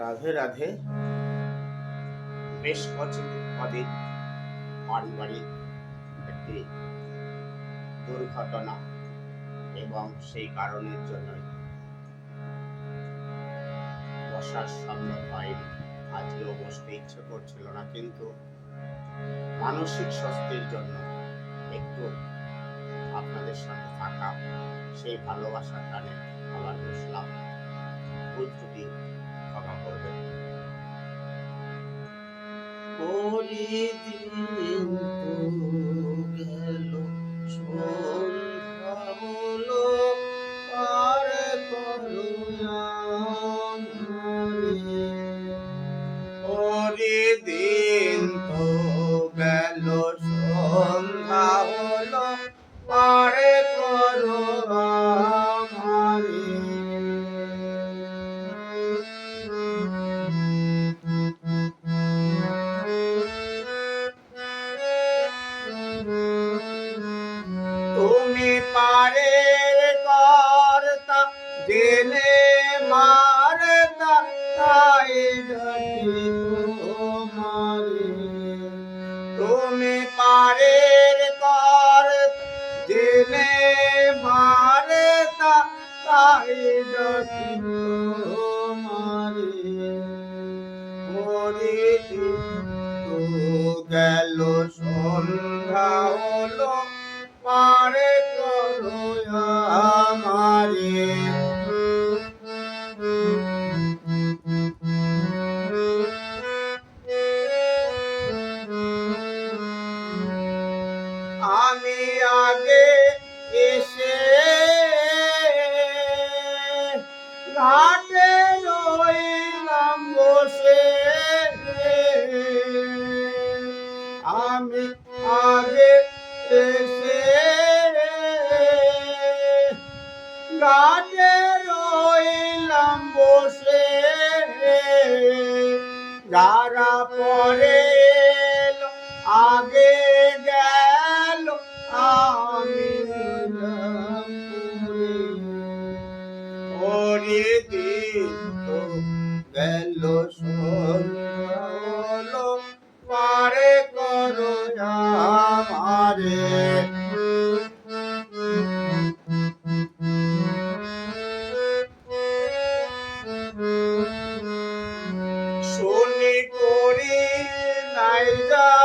রাধে রাধে। বেশ কদিন পারিবারিক একটি দুর্ঘটনা এবং সেই কারণের জন্যই বসার সম্ভব হয়নি আজকেও বসতে ইচ্ছে করছিল না, কিন্তু মানসিক স্বাস্থ্যের জন্য একটু আপনাদের সাথে থাকা সেই ভালোবাসার টানে আবার বসলাম। দিন তো পারে কর্তা দিলে মারতা তাই তুমি পারের কর দিলে মারতা তাই আমি আগে এসে ঘাটে রইলাম বসে। আমি আগে এসে ঘাটে রইলাম বসে। যারা পরে আগে গেল হলো পারে করো আমারে শুনি করি নাই যা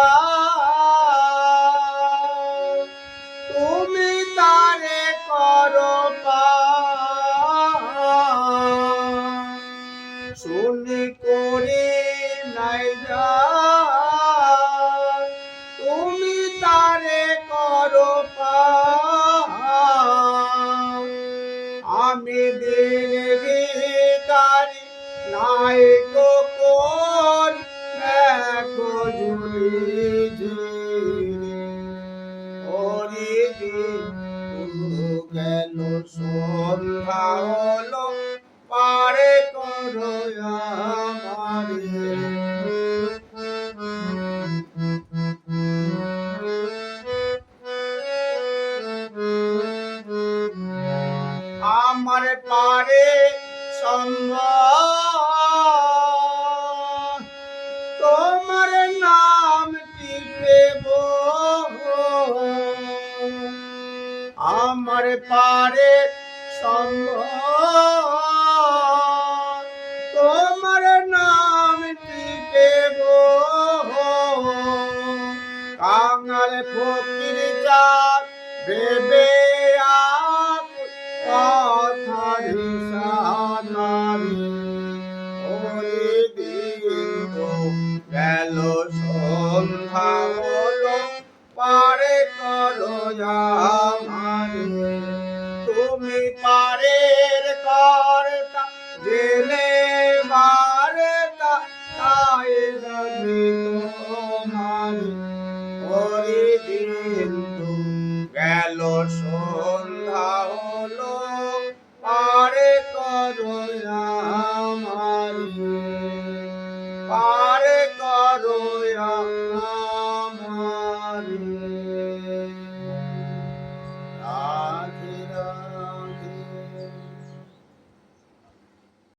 সন্ধ্যা হলো পারে করো আমার পারে তোমার নাম টিপেব কাঙাল ফকির চার ভেবে গেল সন্ধ্যা হলো পারে